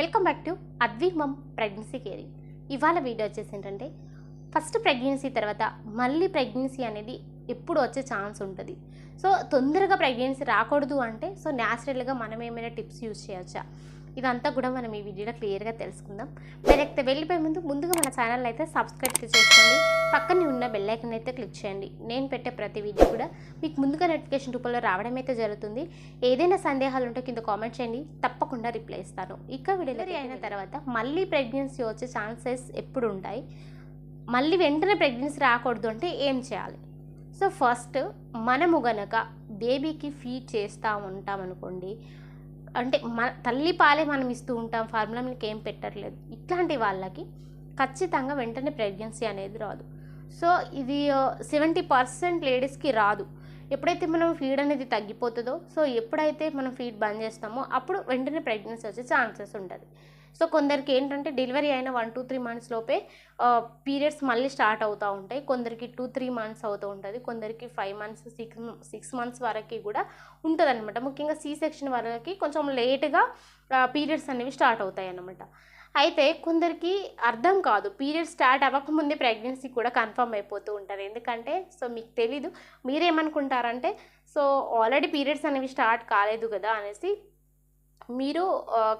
Welcome back to అద్విమం pregnancy caring ఇవాళ video వచ్చేసి ఏంటంటే ఫస్ట్ ప్రెగ్నెన్సీ తర్వాత మళ్ళీ ప్రెగ్నెన్సీ అనేది ఎప్పుడు వచ్చే ఛాన్స్ ఉంటుంది. సో తొందరగా ప్రెగ్నెన్సీ రాకూడదు అంటే సో న్యాచురల్గా మనం ఏమైనా టిప్స్ యూజ్ చేయొచ్చా? ఇదంతా కూడా మనం ఈ వీడియోలో క్లియర్గా తెలుసుకుందాం. డైరెక్ట్ వెళ్ళిపోయే ముందు ముందుగా మన ఛానల్ అయితే సబ్స్క్రైబ్ చేసుకోండి. పక్కనే ఉన్న బెల్ ఐకన్ అయితే క్లిక్ చేయండి. నేను పెట్టే ప్రతి వీడియో కూడా మీకు ముందుగా నోటిఫికేషన్ రూపంలో రావడం అయితే జరుగుతుంది. ఏదైనా సందేహాలు ఉంటే కింద కామెంట్ చేయండి. తప్పకుండా రిప్లై ఇస్తాను. ఇక డెలివరీ అయిన తర్వాత మళ్ళీ ప్రెగ్నెన్సీ వచ్చే ఛాన్సెస్ ఎప్పుడు ఉంటాయి మళ్ళీ వెంటనే ప్రెగ్నెన్సీ రాకూడదు అంటే ఏం చేయాలి? సో ఫస్ట్ మనము గనక బేబీకి ఫీడ్ చేస్తూ ఉంటాం అనుకోండి అంటే మన తల్లి పాలే మనం ఇస్తూ ఉంటాం ఫార్ములా మీకు ఏం పెట్టట్లేదు. ఇట్లాంటి వాళ్ళకి ఖచ్చితంగా వెంటనే ప్రెగ్నెన్సీ అనేది రాదు. సో ఇది సెవెంటీ పర్సెంట్ లేడీస్కి రాదు. ఎప్పుడైతే మనం ఫీడ్ అనేది తగ్గిపోతుందో సో ఎప్పుడైతే మనం ఫీడ్ బంద్ చేస్తామో అప్పుడు వెంటనే ప్రెగ్నెన్సీ వచ్చే ఛాన్సెస్ ఉంటుంది. సో కొందరికి ఏంటంటే డెలివరీ అయిన వన్ టూ త్రీ మంత్స్ లోపే పీరియడ్స్ మళ్ళీ స్టార్ట్ అవుతూ ఉంటాయి. కొందరికి టూ త్రీ మంత్స్ అవుతూ ఉంటుంది. కొందరికి five months six six months వరకు కూడా ఉంటుంది అనమాట ముఖ్యంగా సీ సెక్షన్ వరకు కొంచెం లేట్గా పీరియడ్స్ అనేవి స్టార్ట్ అవుతాయి అన్నమాట అయితే కొందరికి అర్థం కాదు. పీరియడ్ స్టార్ట్ అవ్వకముందే ప్రెగ్నెన్సీ కూడా కన్ఫర్మ్ అయిపోతూ ఉంటారు ఎందుకంటే సో మీకు తెలీదు. మీరేమనుకుంటారంటే సో ఆల్రెడీ పీరియడ్స్ అనేవి స్టార్ట్ కాలేదు కదా అనేసి మీరు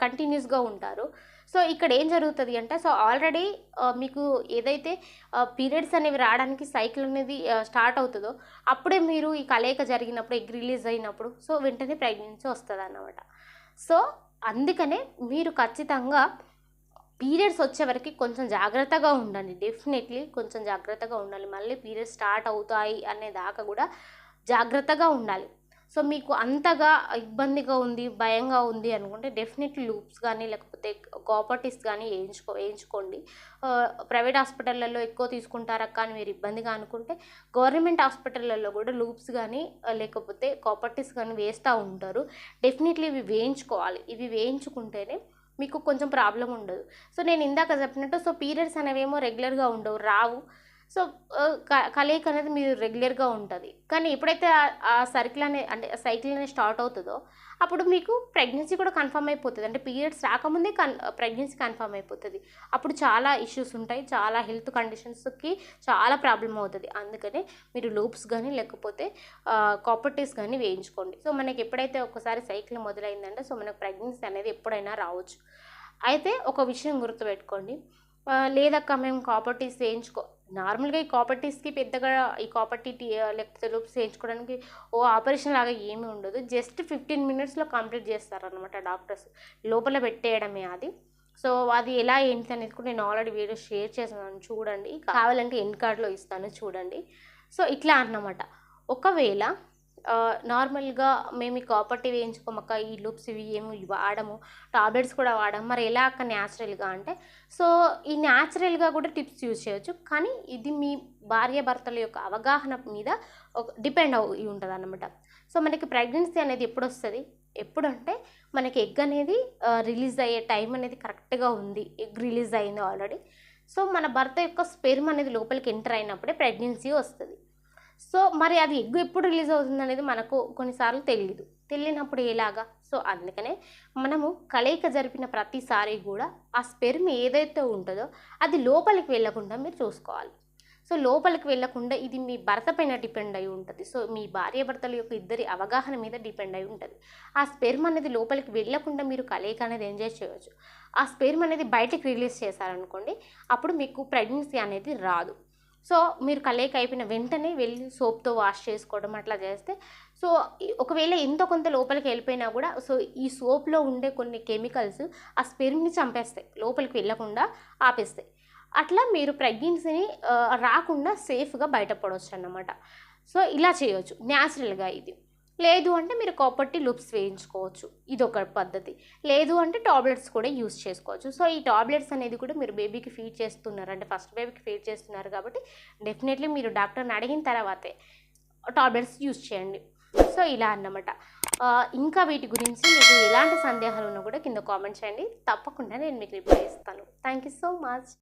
కంటిన్యూస్గా ఉంటారు. సో ఇక్కడ ఏం జరుగుతుంది అంటే సో ఆల్రెడీ మీకు ఏదైతే పీరియడ్స్ అనేవి రావడానికి సైకిల్ అనేది స్టార్ట్ అవుతుందో అప్పుడే మీరు ఈ కలయిక జరిగినప్పుడు ఎగ్ రిలీజ్ అయినప్పుడు సో వెంటనే ప్రెగ్నెన్సీ వస్తుంది అన్నమాట సో అందుకనే మీరు ఖచ్చితంగా పీరియడ్స్ వచ్చే వరకు కొంచెం జాగ్రత్తగా ఉండండి. డెఫినెట్లీ కొంచెం జాగ్రత్తగా ఉండాలి. మళ్ళీ పీరియడ్స్ స్టార్ట్ అవుతాయి అనే దాకా కూడా జాగ్రత్తగా ఉండాలి. సో మీకు అంతగా ఇబ్బందిగా ఉంది భయంగా ఉంది అనుకుంటే డెఫినెట్లీ లూప్స్ కానీ లేకపోతే కాపర్టీస్ కానీ వేయించుకో వేయించుకోండి. ప్రైవేట్ హాస్పిటళ్ళల్లో ఎక్కువ తీసుకుంటారా కానీ మీరు ఇబ్బందిగా అనుకుంటే గవర్నమెంట్ హాస్పిటళ్ళల్లో కూడా లూప్స్ కానీ లేకపోతే కాపర్టీస్ కానీ వేస్తూ ఉంటారు. డెఫినెట్లీ ఇవి వేయించుకోవాలి. ఇవి వేయించుకుంటేనే మీకు కొంచెం ప్రాబ్లం ఉండదు. సో నేను ఇందాక చెప్పినట్టు సో పీరియడ్స్ అనేవేమో రెగ్యులర్గా ఉండవు రావు. సో కలయిక అనేది మీరు రెగ్యులర్గా ఉంటుంది. కానీ ఎప్పుడైతే ఆ సర్కిల్ అనే అంటే సైకిల్ అనేది స్టార్ట్ అవుతుందో అప్పుడు మీకు ప్రెగ్నెన్సీ కూడా కన్ఫర్మ్ అయిపోతుంది. అంటే పీరియడ్స్ రాకముందే కన్ ప్రెగ్నెన్సీ కన్ఫర్మ్ అయిపోతుంది. అప్పుడు చాలా ఇష్యూస్ ఉంటాయి. చాలా హెల్త్ కండిషన్స్కి చాలా ప్రాబ్లం అవుతుంది. అందుకని మీరు లూప్స్ కానీ లేకపోతే కాపర్టీస్ కానీ వేయించుకోండి. సో మనకి ఎప్పుడైతే ఒకసారి సైకిల్ మొదలైందంటే సో మనకు ప్రెగ్నెన్సీ అనేది ఎప్పుడైనా రావచ్చు. అయితే ఒక విషయం గుర్తుపెట్టుకోండి. లేదక్క మేము కాపర్టీస్ వేయించుకో నార్మల్గా ఈ కాపర్టీస్కి పెద్దగా ఈ కాపర్టీ లేకపోతే లూప్స్ చేయించుకోవడానికి ఓ ఆపరేషన్ లాగా ఏమీ ఉండదు. జస్ట్ ఫిఫ్టీన్ మినిట్స్లో కంప్లీట్ చేస్తారనమాట డాక్టర్స్. లోపల పెట్టేయడమే అది. సో అది ఎలా ఏంటి అనేది కూడా నేను ఆల్రెడీ వీడియో షేర్ చేస్తున్నాను చూడండి. కావాలంటే ఎన్ కార్డ్లో ఇస్తాను. చూడండి. సో ఇట్లా అన్నమాట. ఒకవేళ నార్మల్గా మేము ఈ కాపర్టీ వేయించుకోమక్క ఈ లూప్స్ ఇవి ఏమి వాడము టాబ్లెట్స్ కూడా వాడము. మరి ఎలా అక్క న్యాచురల్గా అంటే సో ఈ న్యాచురల్గా కూడా టిప్స్ యూజ్ చేయొచ్చు. కానీ ఇది మీ భార్య భర్తల యొక్క అవగాహన మీద ఒక డిపెండ్ అయి ఉంటుంది అనమాట సో మనకి ప్రెగ్నెన్సీ అనేది ఎప్పుడు వస్తుంది ఎప్పుడంటే మనకి ఎగ్ అనేది రిలీజ్ అయ్యే టైం అనేది కరెక్ట్గా ఉంది. ఎగ్ రిలీజ్ అయింది ఆల్రెడీ. సో మన భర్త యొక్క స్పెర్మ్ అనేది లోపలికి ఎంటర్ అయినప్పుడే ప్రెగ్నెన్సీ వస్తుంది. సో మరి అది ఎగ్ ఎప్పుడు రిలీజ్ అవుతుంది అనేది మనకు కొన్నిసార్లు తెలియదు తెలియనప్పుడు ఎలాగా? సో అందుకనే మనము కలయిక జరిపిన ప్రతిసారి కూడా ఆ స్పెర్మ్ ఏదైతే ఉంటుందో అది లోపలికి వెళ్ళకుండా మీరు చూసుకోవాలి. సో లోపలికి వెళ్ళకుండా ఇది మీ భర్త పైన డిపెండ్ అయి ఉంటుంది. సో మీ భార్య భర్తల యొక్క ఇద్దరి అవగాహన మీద డిపెండ్ అయి ఉంటుంది. ఆ స్పెర్మ్ అనేది లోపలికి వెళ్ళకుండా మీరు కలయిక అనేది ఎంజాయ్ చేయవచ్చు ఆ స్పెర్మ్ అనేది బయటకు రిలీజ్ చేశారనుకోండి అప్పుడు మీకు ప్రెగ్నెన్సీ అనేది రాదు. సో మీరు కలయిక అయిపోయిన వెంటనే వెళ్ళి సోప్తో వాష్ చేసుకోవడం అట్లా చేస్తే సో ఒకవేళ ఎంతో కొంత లోపలికి వెళ్ళిపోయినా కూడా సో ఈ సోప్లో ఉండే కొన్ని కెమికల్స్ ఆ స్పెర్మ్ని చంపేస్తాయి లోపలికి వెళ్ళకుండా ఆపేస్తాయి. అట్లా మీరు ప్రెగ్నెన్సీని రాకుండా సేఫ్గా బయటపడవచ్చు అన్నమాట సో ఇలా చేయవచ్చు న్యాచురల్గా ఇది. లేదు అంటే మీరు కాపర్టీ లుప్స్ వేయించుకోవచ్చు. ఇది ఒక పద్ధతి. లేదు అంటే టాబ్లెట్స్ కూడా యూస్ చేసుకోవచ్చు. సో ఈ టాబ్లెట్స్ అనేది కూడా మీరు బేబీకి ఫీడ్ చేస్తున్నారు. అంటే ఫస్ట్ బేబీకి ఫీడ్ చేస్తున్నారు కాబట్టి డెఫినెట్లీ మీరు డాక్టర్ని అడిగిన తర్వాతే టాబ్లెట్స్ యూస్ చేయండి. సో ఇలా అన్నమాట. ఇంకా వీటి గురించి మీకు ఎలాంటి సందేహాలు ఉన్నా కూడా కింద కామెంట్ చేయండి. తప్పకుండా నేను మీకు రిప్లై ఇస్తాను. Thank you so much